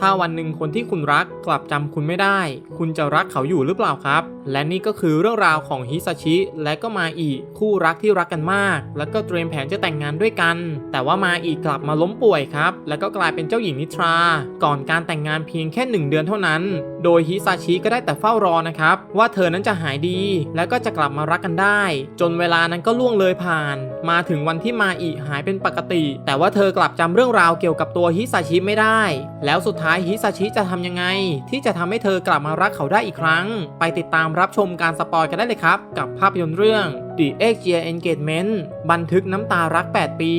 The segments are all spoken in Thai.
ถ้าวันหนึ่งคนที่คุณรักกลับจำคุณไม่ได้ คุณจะรักเขาอยู่หรือเปล่าครับ และนี่ก็คือเรื่องราวของฮิซาชิและก็มาอีคู่รักที่รักกันมาก แล้วก็เตรียมแผนจะแต่งงานด้วยกัน แต่ว่ามาอีกลับมาล้มป่วยครับ แล้วก็กลายเป็นเจ้าหญิงนิทรา ก่อนการแต่งงานเพียงแค่หนึ่งเดือนเท่านั้น โดยฮิซาชิก็ได้แต่เฝ้ารอนะครับ ว่าเธอนั้นจะหายดี แล้วก็จะกลับมารักกันได้ จนเวลานั้นก็ล่วงเลยผ่าน มาถึงวันที่มาอีหายเป็นปกติ แต่ว่าเธอกลับจำเรื่องราวเกี่ยวกับตัวฮิซาชิไม่ได้ แล้วสุดท้ายฮิซาชิจะทำยังไง ที่จะทำให้เธอกลับมารักเขาได้อีกครั้ง ไปติดตามรับชมการสปอยกันได้เลยครับ กับภาพยนตร์เรื่อง The X Year Engagement บันทึกน้ำตารัก 8 ปี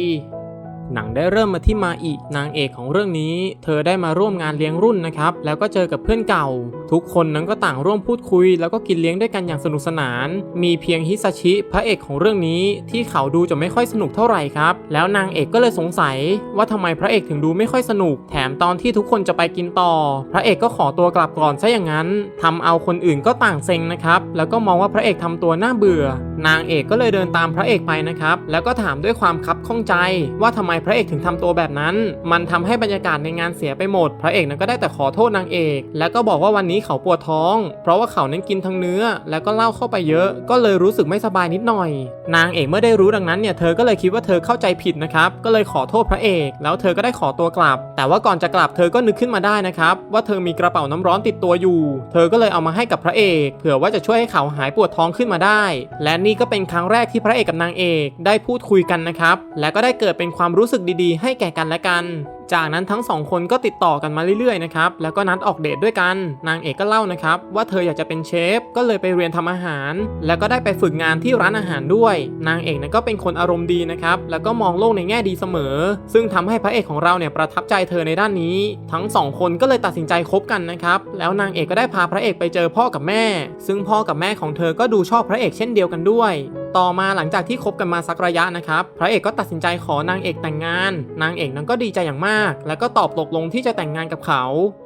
หนังได้เริ่มมาที่มาอีนางเอกของเรื่องนี้ เธอได้มาร่วมงานเลี้ยงรุ่นนะครับ แล้วก็เจอกับเพื่อนเก่า ทุกคนนั้นก็ต่างร่วมพูดคุย แล้วก็กินเลี้ยงด้วยกันอย่างสนุกสนาน มีเพียงฮิซาชิ พระเอกของเรื่องนี้ ที่เขาดูจะไม่ค่อยสนุกเท่าไหร่ครับ แล้วนางเอกก็เลยสงสัย ว่าทำไมพระเอกถึงดูไม่ค่อยสนุก แถมตอนที่ทุกคนจะไปกินต่อ พระเอกก็ขอตัวกลับก่อนซะอย่างนั้นทำเอาคนอื่นก็ต่างเซ็งนะครับ แล้วก็มองว่าพระเอกทำตัวน่าเบื่อ นางเอกก็เลยเดินตามพระเอกไปนะครับ แล้วก็ถามด้วยความคับข้องใจ ว่าทำไมพระเอกถึงทำตัวแบบนั้น มันทำให้บรรยากาศในงานเสียไปหมด พระเอกนั้นก็ได้แต่ขอโทษนางเอก แล้วก็บอกว่าวันนี้เขาปวดท้อง เพราะว่าเขานั้นกินทั้งเนื้อ แล้วก็เหล้าเข้าไปเยอะ ก็เลยรู้สึกไม่สบายนิดหน่อย นางเอกเมื่อได้รู้ดังนั้นเนี่ยเธอก็เลยคิดว่าเธอเข้าใจผิดนะครับ ก็เลยขอโทษพระเอก แล้วเธอก็ได้ขอตัวกลับ แต่ว่าก่อนจะกลับเธอก็นึกขึ้นมาได้นะครับ ว่าเธอมีกระเป๋าน้ำร้อนติดตัวอยู่ เธอก็เลยเอามาให้กับพระเอก เผื่อว่าจะช่วยให้เขาหายปวดท้องขึ้นมาได้ และนี่ก็เป็นครั้งแรกที่พระเอกกับนางเอกได้พูดคุยกันนะครับ และก็ได้เกิดเป็นความรู้สึกดีๆ ให้แก่กันและกัน จากนั้นทั้งสองคนก็ติดต่อกันมาเรื่อยๆนะครับแล้วก็นัดออกเดทด้วยกัน นางเอกก็เล่านะครับว่าเธออยากจะเป็นเชฟ ก็เลยไปเรียนทำอาหาร แล้วก็ได้ไปฝึกงานที่ร้านอาหารด้วย นางเอกนั้นก็เป็นคนอารมณ์ดีนะครับแล้วก็มองโลกในแง่ดีเสมอ ซึ่งทำให้พระเอกของเราเนี่ยประทับใจเธอในด้านนี้ ทั้งสองคนก็เลยตัดสินใจคบกันนะครับแล้วนางเอกก็ได้พาพระเอกไปเจอพ่อกับแม่ ซึ่งพ่อกับแม่ของเธอก็ดูชอบพระเอกเช่นเดียวกันด้วย ต่อมาหลังจากที่คบกันมาสักระยะนะครับ พระเอกก็ตัดสินใจขอนางเอกแต่งงาน นางเอกนั้นก็ดีใจอย่างมาก แล้วก็ตอบตกลงที่จะแต่งงานกับเขา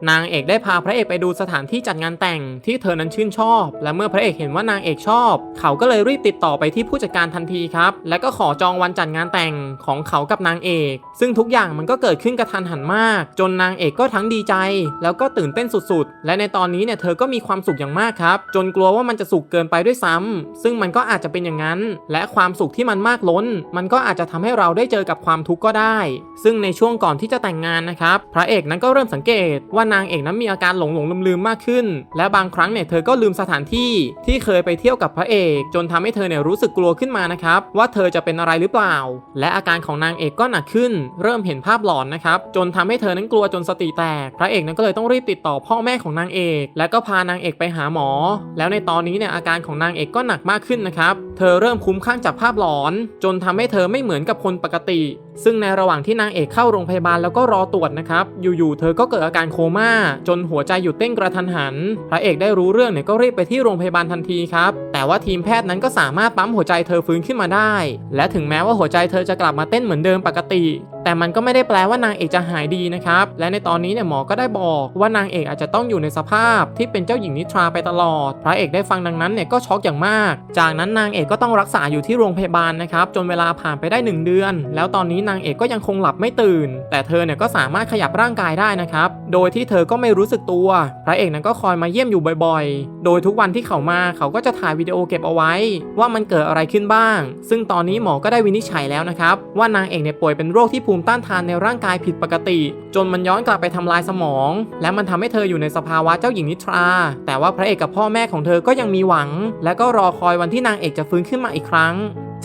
นางเอกได้พาพระเอกไปดูสถานที่จัดงานแต่งที่เธอนั้นชื่นชอบ และเมื่อพระเอกเห็นว่านางเอกชอบ เขาก็เลยรีบติดต่อไปที่ผู้จัดการทันทีครับ แล้วก็ขอจองวันจัดงานแต่งของเขากับนางเอก ซึ่งทุกอย่างมันก็เกิดขึ้นกระทันหันมาก จนนางเอกก็ทั้งดีใจ แล้วก็ตื่นเต้นสุดๆ และในตอนนี้เนี่ยเธอก็มีความสุขอย่างมากครับ จนกลัวว่ามันจะสุขเกินไปด้วยซ้ำซึ่งมันก็อาจจะเป็นอย่างนั้นและความสุขที่มันมากล้น มันก็อาจจะทำให้เราได้เจอกับความทุกข์ก็ได้ ซึ่งในช่วงก่อนที่จะแต่งงานนะครับ พระเอกนั้นก็เริ่มสังเกตว่านางเอกนั้นมีอาการหลงหลงลืมลืมมากขึ้น และบางครั้งเนี่ยเธอก็ลืมสถานที่ที่เคยไปเที่ยวกับพระเอก จนทำให้เธอเนี่ยรู้สึกกลัวขึ้นมานะครับ ว่าเธอจะเป็นอะไรหรือเปล่า และอาการของนางเอกก็หนักขึ้น เริ่มเห็นภาพหลอนนะครับ จนทำให้เธอนั้นกลัวจนสติแตก พระเอกนั้นก็เลยต้องรีบติดต่อพ่อแม่ของนางเอก แล้วก็พานางเอกไปหาหมอ แล้วในตอนนี้เนี่ยอาการของนางเอกก็หนักมากขึ้นนะครับ เธอเริ่มคุ้มข้างจากภาพหลอน จนทำให้เธอไม่เหมือนกับคนปกติ ซึ่งในระหว่างที่นางเอกเข้าโรงพยาบาลแล้วก็รอตรวจนะครับ อยู่ๆเธอก็เกิดอาการโคม่า จนหัวใจหยุดเต้นกระทันหัน พระเอกได้รู้เรื่องเนี่ยก็รีบไปที่โรงพยาบาลทันทีครับ แต่ว่าทีมแพทย์นั้นก็สามารถปั๊มหัวใจเธอฟื้นขึ้นมาได้ และถึงแม้ว่าหัวใจเธอจะกลับมาเต้นเหมือนเดิมปกติ แต่มันก็ไม่ได้แปลว่านางเอกจะหายดีนะครับ และในตอนนี้เนี่ยหมอก็ได้บอกว่านางเอกอาจจะต้องอยู่ในสภาพที่เป็นเจ้าหญิงนิทราไปตลอด พระเอกได้ฟังดังนั้นเนี่ยก็ช็อกอย่างมาก จากนั้นนางเอกก็ต้องรักษาอยู่ที่โรงพยาบาลนะครับจนเวลาผ่านไปได้ 1 เดือน แล้วตอนนี้นางเอกก็ยังคงหลับไม่ตื่น แต่เธอเนี่ยก็สามารถขยับร่างกายได้นะครับ โดยที่เธอก็ไม่รู้สึกตัว พระเอกนั้นก็คอยมาเยี่ยมอยู่บ่อยๆ โดยทุกวันที่เขามาเขาก็จะถ่ายวิดีโอเก็บเอาไว้ ว่ามันเกิดอะไรขึ้นบ้าง ซึ่งตอนนี้หมอก็ได้วินิจฉัยแล้วนะครับ ว่านางเอกเนี่ยป่วยเป็นโรคที่ภูมิต้านทานในร่างกายผิดปกติ จนมันย้อนกลับไปทำลายสมอง และมันทำให้เธออยู่ในสภาวะเจ้าหญิงนิทรา แต่ว่าพระเอกกับพ่อแม่ของเธอก็ยังมีหวัง และก็รอคอยวันที่นางเอกจะฟื้นขึ้นมาอีกครั้ง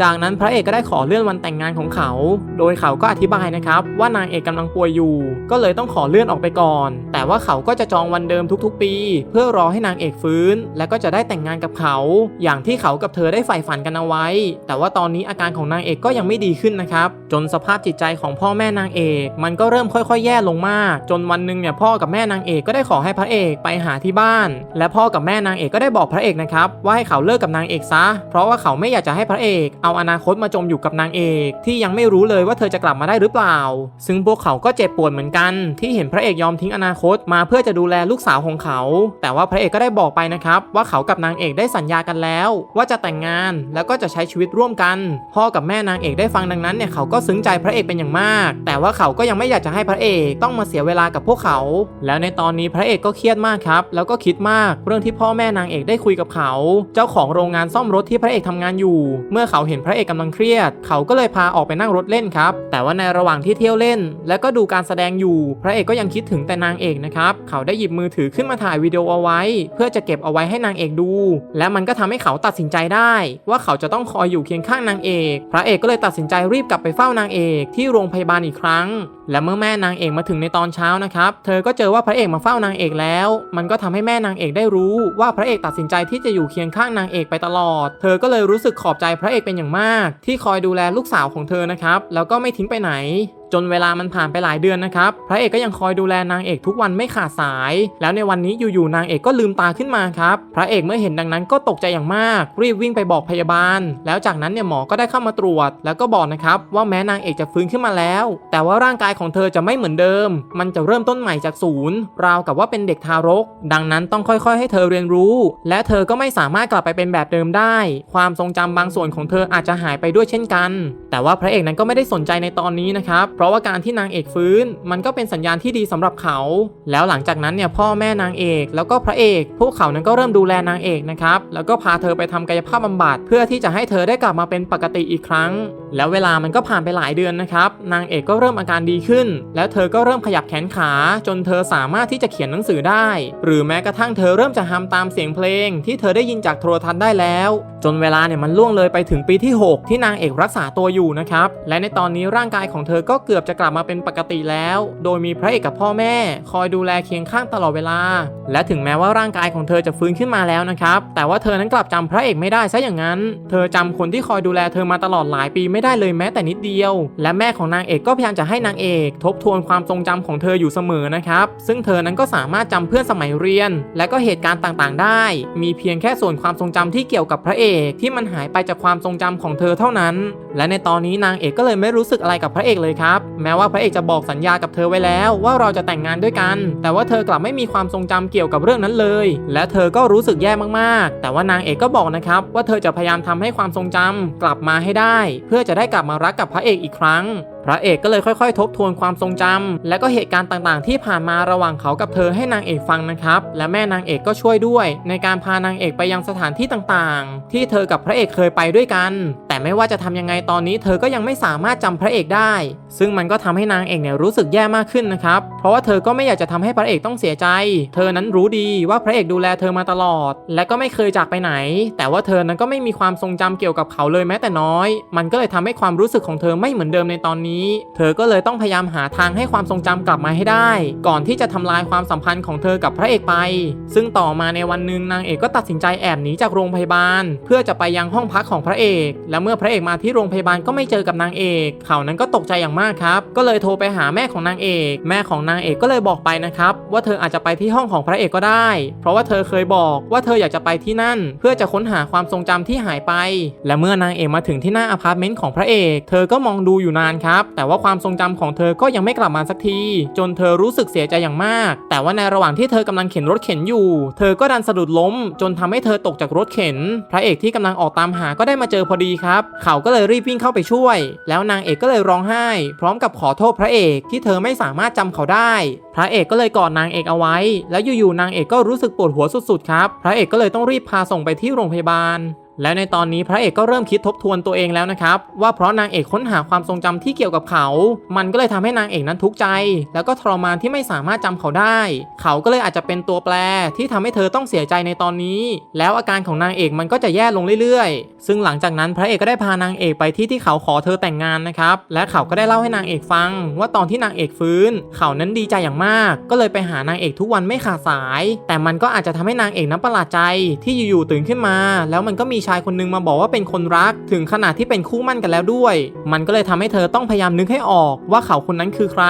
จากนั้นพระเอกก็ได้ขอเลื่อนวันแต่งงานของเขา โดยเขาก็อธิบายนะครับว่านางเอกกำลังป่วยอยู่ ก็เลยต้องขอเลื่อนออกไปก่อน แต่ว่าเขาก็จะจองวันเดิมทุกๆ ปี เพื่อรอให้นางเอกฟื้น และก็จะได้แต่งงานกับเขา อย่างที่เขากับเธอได้ใฝ่ฝันกันเอาไว้ แต่ว่าตอนนี้อาการของนางเอกก็ยังไม่ดีขึ้นนะครับ จนสภาพจิตใจของพ่อแม่นางเอก มันก็เริ่มค่อยๆ แย่ลงมาก จนวันหนึ่งเนี่ยพ่อกับแม่นางเอกก็ได้ขอให้พระเอกไปหาที่บ้าน และพ่อกับแม่นางเอกก็ได้บอกพระเอกนะครับว่าให้เขาเลิกกับนางเอกซะ เพราะว่าเขาไม่อยากจะให้พระเอกเอาอนาคตมาจมอยู่กับนางเอก ที่ยังไม่รู้เลยว่าเธอจะกลับมาได้หรือเปล่า ซึ่งพวกเขาก็เจ็บปวดเหมือนกัน ที่เห็นพระเอกยอมทิ้งอนาคตมาเพื่อจะดูแลลูกสาวของเขา แต่ว่าพระเอกก็ได้บอกไปนะครับ ว่าเขากับนางเอกได้สัญญากันแล้ว ว่าจะแต่งงานแล้วก็จะใช้ชีวิตร่วมกัน พ่อกับแม่นางเอกได้ฟังดังนั้นเนี่ยเขาก็ซึ้งใจพระเอกเป็นอย่างมาก แต่ว่าเขาก็ยังไม่อยากจะให้พระเอกต้องมาเสียเวลากับพวกเขา แล้วในตอนนี้พระเอกก็เครียดมากครับ แล้วก็คิดมากเรื่องที่พ่อแม่นางเอกได้คุยกับเขา เจ้าของโรงงานซ่อมรถที่พระเอกทำงานอยู่ เมื่อเขาเห็นพระเอกกำลังเครียด เขาก็เลยพาออกไปนั่งรถเล่นครับ แต่ว่าในระหว่างที่เที่ยวเล่น และก็ดูการแสดงอยู่ พระเอกก็ยังคิดถึงแต่นางเอกนะครับ เขาได้หยิบมือถือขึ้นมาถ่ายวิดีโอเอาไว้ เพื่อจะเก็บเอาไว้ให้นางเอกดู และมันก็ทำให้เขาตัดสินใจได้ ว่าเขาจะต้องคอยอยู่เคียงข้างนางเอก พระเอกก็เลยตัดสินใจรีบกลับไปเฝ้านางเอกที่โรงพยาบาลอีกครั้ง และเมื่อแม่นางเอกมาถึงในตอนเช้านะครับ เธอก็เจอว่าพระเอกมาเฝ้านางเอกแล้ว มันก็ทำให้แม่นางเอกได้รู้ว่าพระเอกตัดสินใจที่จะอยู่เคียงข้างนางเอกไปตลอด เธอก็เลยรู้สึกขอบใจพระเอกเป็นอย่างมาก ที่คอยดูแลลูกสาวของเธอนะครับ แล้วก็ไม่ทิ้งไปไหน จนเวลามันผ่านไปหลายเดือนนะครับ พระเอกก็ยังคอยดูแลนางเอกทุกวันไม่ขาดสาย แล้วในวันนี้อยู่ๆนางเอกก็ลืมตาขึ้นมาครับ พระเอกเมื่อเห็นดังนั้นก็ตกใจอย่างมาก รีบวิ่งไปบอกพยาบาล แล้วจากนั้นเนี่ยหมอก็ได้เข้ามาตรวจ แล้วก็บอกนะครับว่าแม้นางเอกจะฟื้นขึ้นมาแล้ว แต่ว่าร่างกายของเธอจะไม่เหมือนเดิม มันจะเริ่มต้นใหม่จากศูนย์ราวกับว่าเป็นเด็กทารก ดังนั้นต้องค่อยๆ ให้เธอเรียนรู้ และเธอก็ไม่สามารถกลับไปเป็นแบบเดิมได้ ความทรงจำบางส่วนของเธออาจจะหายไปด้วยเช่นกัน แต่ว่าพระเอกนั้นก็ไม่ได้สนใจในตอนนี้นะครับเพราะว่าการที่นางเอกฟื้น มันก็เป็นสัญญาณที่ดีสำหรับเขา แล้วหลังจากนั้นเนี่ยพ่อแม่นางเอกแล้วก็พระเอก พวกเขานั้นก็เริ่มดูแลนางเอกนะครับแล้วก็พาเธอไปทำกายภาพบำบัดเพื่อที่จะให้เธอได้กลับมาเป็นปกติอีกครั้ง แล้วเวลามันก็ผ่านไปหลายเดือนนะครับนางเอกก็เริ่มอาการดีขึ้น แล้วเธอก็เริ่มขยับแขนขา จนเธอสามารถที่จะเขียนหนังสือได้ หรือแม้กระทั่งเธอเริ่มจะฮัมตามเสียงเพลง ที่เธอได้ยินจากโทรทัศน์ได้แล้ว จนเวลาเนี่ยมันล่วงเลยไปถึงปีที่ 6 ที่นางเอกรักษาตัวอยู่นะครับและในตอนนี้ร่างกายของเธอก็เกือบจะกลับมาเป็นปกติแล้ว โดยมีพระเอกกับพ่อแม่ คอยดูแลเคียงข้างตลอดเวลา และถึงแม้ว่าร่างกายของเธอจะฟื้นขึ้นมาแล้วนะครับ แต่ว่าเธอนั้นกลับจำพระเอกไม่ได้ซะอย่างนั้น เธอจำคนที่คอยดูแลเธอมาตลอดหลายปีไม่ได้เลยแม้แต่นิดเดียว และแม่ของนางเอกก็พยายามจะให้นางเอก ทบทวนความทรงจำของเธออยู่เสมอนะครับ ซึ่งเธอนั้นก็สามารถจำเพื่อนสมัยเรียน และก็เหตุการณ์ต่างๆ ได้ มีเพียงแค่ส่วนความทรงจำที่เกี่ยวกับพระเอกที่มันหายไปจากความทรงจำของเธอเท่านั้น และในตอนนี้นางเอกก็เลยไม่รู้สึกอะไรกับพระเอกเลยครับแม้ว่าพระเอกจะบอกสัญญากับเธอไว้แล้วว่าเราจะแต่งงานด้วยกัน แต่ว่าเธอกลับไม่มีความทรงจำเกี่ยวกับเรื่องนั้นเลย และเธอก็รู้สึกแย่มากๆ แต่ว่านางเอกก็บอกนะครับว่าเธอจะพยายามทำให้ความทรงจำกลับมาให้ได้ เพื่อจะได้กลับมารักกับพระเอกอีกครั้งพระเอกก็เลยค่อยๆ ทบทวนความทรงจำและก็เหตุการณ์ต่างๆ ที่ผ่านมาระหว่างเขากับเธอให้นางเอกฟังนะครับ และแม่นางเอกก็ช่วยด้วย ในการพานางเอกไปยังสถานที่ต่างๆ ที่เธอกับพระเอกเคยไปด้วยกัน แต่ไม่ว่าจะทำยังไงตอนนี้เธอก็ยังไม่สามารถจำพระเอกได้ ซึ่งมันก็ทำให้นางเอกเนี่ยรู้สึกแย่มากขึ้นนะครับ เพราะว่าเธอก็ไม่อยากจะทำให้พระเอกต้องเสียใจ เธอนั้นรู้ดีว่าพระเอกดูแลเธอมาตลอด และก็ไม่เคยจากไปไหน แต่ว่าเธอนั้นก็ไม่มีความทรงจำเกี่ยวกับเขาเลยแม้แต่น้อย มันก็เลยทำให้ความรู้สึกของเธอไม่เหมือนเดิมในตอนนี้ เธอก็เลยต้องพยายามหาทางให้ความทรงจำกลับมาให้ได้ ก่อนที่จะทำลายความสัมพันธ์ของเธอกับพระเอกไป ซึ่งต่อมาในวันหนึ่งนางเอกก็ตัดสินใจแอบหนีจากโรงพยาบาล เพื่อจะไปยังห้องพักของพระเอก และเมื่อพระเอกมาที่โรงพยาบาลก็ไม่เจอกับนางเอกเขานั้นก็ตกใจอย่างมากครับ ก็เลยโทรไปหาแม่ของนางเอก แม่ของนางเอกก็เลยบอกไปนะครับ ว่าเธออาจจะไปที่ห้องของพระเอกก็ได้ เพราะว่าเธอเคยบอกว่าเธออยากจะไปที่นั่น เพื่อจะค้นหาความทรงจำที่หายไป และเมื่อนางเอกมาถึงที่หน้าอพาร์ตเมนต์ของพระเอก เธอก็มองดูอยู่นานครับ แต่ว่าความทรงจำของเธอก็ยังไม่กลับมาสักที จนเธอรู้สึกเสียใจอย่างมาก แต่ว่าในระหว่างที่เธอกำลังเข็นรถเข็นอยู่ เธอก็ดันสะดุดล้ม จนทำให้เธอตกจากรถเข็น พระเอกที่กำลังออกตามหาก็ได้มาเจอพอดีครับเขาก็เลยรีบวิ่งเข้าไปช่วย แล้วนางเอกก็เลยร้องไห้ พร้อมกับขอโทษพระเอกที่เธอไม่สามารถจำเขาได้ พระเอกก็เลยกอดนางเอกเอาไว้ แล้วอยู่ๆนางเอกก็รู้สึกปวดหัวสุดๆครับ พระเอกก็เลยต้องรีบพาส่งไปที่โรงพยาบาล และในตอนนี้พระเอกก็เริ่มคิดทบทวนตัวเองแล้วนะครับว่าเพราะนางเอกค้นหาความทรงจำที่เกี่ยวกับเขา มันก็เลยทำให้นางเอกนั้นทุกข์ใจ แล้วก็ทรมานที่ไม่สามารถจำเขาได้ เขาก็เลยอาจจะเป็นตัวแปรที่ทำให้เธอต้องเสียใจในตอนนี้ แล้วอาการของนางเอกมันก็จะแย่ลงเรื่อยๆ ซึ่งหลังจากนั้นพระเอกก็ได้พานางเอกไปที่ที่เขาขอเธอแต่งงานนะครับและเขาก็ได้เล่าให้นางเอกฟัง ว่าตอนที่นางเอกฟื้น เขานั้นดีใจอย่างมาก ก็เลยไปหานางเอกทุกวันไม่ขาดสาย แต่มันก็อาจจะทำให้นางเอกนั้นประหลาดใจที่อยู่ๆตื่นขึ้นมา แล้วมันก็มีชายคนนึงมาบอกว่าเป็นคนรัก ถึงขนาดที่เป็นคู่มั่นกันแล้วด้วย มันก็เลยทำให้เธอต้องพยายามนึกให้ออกว่าเขาคนนั้นคือใคร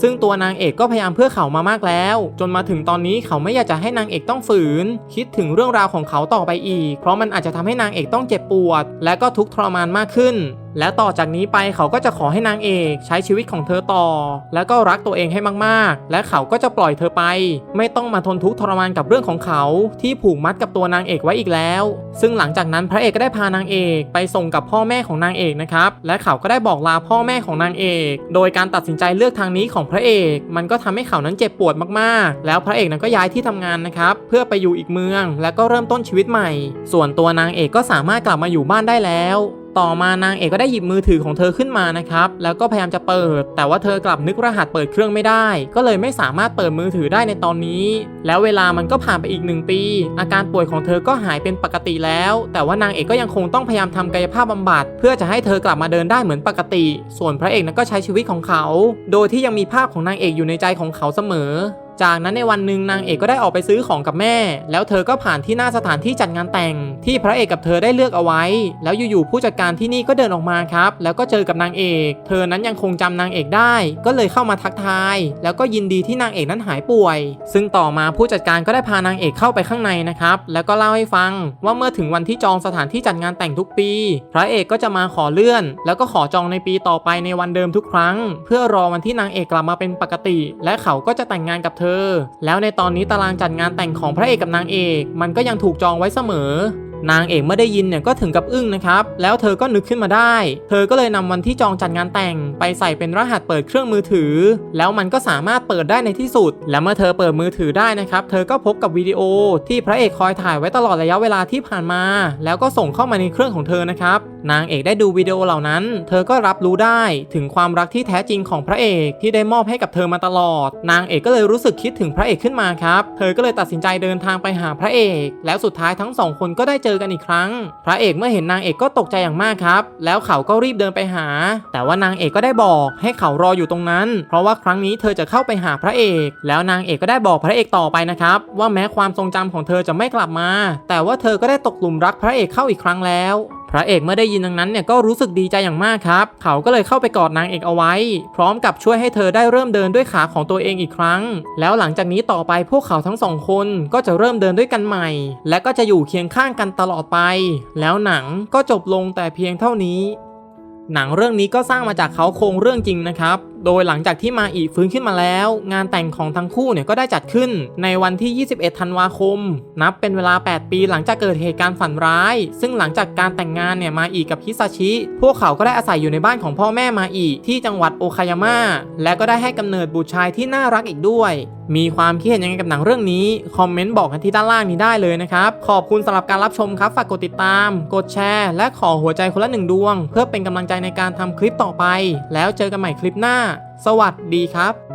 ซึ่งตัวนางเอกก็พยายามเพื่อเขามามากแล้ว จนมาถึงตอนนี้เขาไม่อยากจะให้นางเอกต้องฝืน คิดถึงเรื่องราวของเขาต่อไปอีก เพราะมันอาจจะทำให้นางเอกต้องเจ็บปวด และก็ทุกข์ทรมานมากขึ้นและต่อจากนี้ไปเขาก็จะขอให้นางเอกใช้ชีวิตของเธอต่อ แล้วก็รักตัวเองให้มากๆ และเขาก็จะปล่อยเธอไป ไม่ต้องมาทนทุกข์ทรมานกับเรื่องของเขา ที่ผูกมัดกับตัวนางเอกไว้อีกแล้ว ซึ่งหลังจากนั้นพระเอกก็ได้พานางเอกไปส่งกับพ่อแม่ของนางเอกนะครับ และเขาก็ได้บอกลาพ่อแม่ของนางเอก โดยการตัดสินใจเลือกทางนี้ของพระเอก มันก็ทำให้เขานั้นเจ็บปวดมากๆ แล้วพระเอกนั้นก็ย้ายที่ทำงานนะครับ เพื่อไปอยู่อีกเมือง แล้วก็เริ่มต้นชีวิตใหม่ ส่วนตัวนางเอกก็สามารถกลับมาอยู่บ้านได้แล้ว ต่อมานางเอกก็ได้หยิบมือถือของเธอขึ้นมานะครับ แล้วก็พยายามจะเปิด แต่ว่าเธอกลับนึกรหัสเปิดเครื่องไม่ได้ ก็เลยไม่สามารถเปิดมือถือได้ในตอนนี้ แล้วเวลามันก็ผ่านไปอีกหนึ่งปี อาการป่วยของเธอก็หายเป็นปกติแล้ว แต่ว่านางเอกก็ยังคงต้องพยายามทำกายภาพบำบัด เพื่อจะให้เธอกลับมาเดินได้เหมือนปกติ ส่วนพระเอกนั้นก็ใช้ชีวิตของเขา โดยที่ยังมีภาพของนางเอกอยู่ในใจของเขาเสมอ จากนั้นในวันหนึ่งนางเอกก็ได้ออกไปซื้อของกับแม่ แล้วเธอก็ผ่านที่หน้าสถานที่จัดงานแต่ง ที่พระเอกกับเธอได้เลือกเอาไว้ แล้วอยู่ๆผู้จัดการที่นี่ก็เดินออกมาครับ แล้วก็เจอกับนางเอก เธอนั้นยังคงจำนางเอกได้ ก็เลยเข้ามาทักทาย แล้วก็ยินดีที่นางเอกนั้นหายป่วย ซึ่งต่อมาผู้จัดการก็ได้พานางเอกเข้าไปข้างในนะครับแล้วก็เล่าให้ฟังว่าเมื่อถึงวันที่จองสถานที่จัดงานแต่งทุกปี พระเอกก็จะมาขอเลื่อน แล้วก็ขอจองในปีต่อไปในวันเดิมทุกครั้ง เพื่อรอวันที่นางเอกกลับมาเป็นปกติ และเขาก็จะแต่งงานกับเธอแล้วในตอนนี้ตารางจัดงานแต่งของพระเอกกับนางเอก มันก็ยังถูกจองไว้เสมอ นางเอกเมื่อได้ยินเนี่ยก็ถึงกับอึ้งนะครับ แล้วเธอก็นึกขึ้นมาได้ เธอก็เลยนำวันที่จองจัดงานแต่ง ไปใส่เป็นรหัสเปิดเครื่องมือถือ แล้วมันก็สามารถเปิดได้ในที่สุด และเมื่อเธอเปิดมือถือได้นะครับ เธอก็พบกับวิดีโอที่พระเอกคอยถ่ายไว้ตลอดระยะเวลาที่ผ่านมา แล้วก็ส่งเข้ามาในเครื่องของเธอนะครับ นางเอกได้ดูวิดีโอเหล่านั้น เธอก็รับรู้ได้ถึงความรักที่แท้จริงของพระเอกที่ได้มอบให้กับเธอมาตลอด นางเอกก็เลยรู้สึกคิดถึงพระเอกขึ้นมาครับ เธอก็เลยตัดสินใจเดินทางไปหาพระเอก แล้วสุดท้ายทั้งสองคนก็ได้เจอกันอีกครั้ง พระเอกเมื่อเห็นนางเอกก็ตกใจอย่างมากครับ แล้วเขาก็รีบเดินไปหา แต่ว่านางเอกก็ได้บอกให้เขารออยู่ตรงนั้น เพราะว่าครั้งนี้เธอจะเข้าไปหาพระเอก แล้วนางเอกก็ได้บอกพระเอกต่อไปนะครับ ว่าแม้ความทรงจำของเธอจะไม่กลับมา แต่ว่าเธอก็ได้ตกหลุมรักพระเอกเข้าอีกครั้งแล้วพระเอกเมื่อได้ยินดังนั้นเนี่ยก็รู้สึกดีใจอย่างมากครับ เขาก็เลยเข้าไปกอดนางเอกเอาไว้ พร้อมกับช่วยให้เธอได้เริ่มเดินด้วยขาของตัวเองอีกครั้ง แล้วหลังจากนี้ต่อไปพวกเขาทั้งสองคนก็จะเริ่มเดินด้วยกันใหม่ และก็จะอยู่เคียงข้างกันตลอดไป แล้วหนังก็จบลงแต่เพียงเท่านี้ หนังเรื่องนี้ก็สร้างมาจากเขาโครงเรื่องจริงนะครับ โดยหลังจากที่มาอีฟื้นขึ้นมาแล้ว งานแต่งของทั้งคู่เนี่ยก็ได้จัดขึ้นในวันที่ 21 ธันวาคม นับเป็นเวลา 8 ปีหลังจากเกิดเหตุการณ์ฝันร้าย ซึ่งหลังจากการแต่งงานเนี่ยมาอีกับฮิซาชิ พวกเขาก็ได้อาศัยอยู่ในบ้านของพ่อแม่มาอีที่จังหวัดโอคายาม่าและก็ได้ให้กำเนิดบุตรชายที่น่ารักอีกด้วย มีความคิดเห็นยังไงกับหนังเรื่องนี้ คอมเมนต์บอกกันที่ด้านล่างนี้ได้เลยนะครับ ขอบคุณสำหรับการรับชมครับ ฝากกดติดตาม กดแชร์ และขอหัวใจคนละหนึ่งดวง เพื่อเป็นกำลังใจในการทำคลิปต่อไป แล้วเจอกันใหม่คลิปหน้า สวัสดีครับ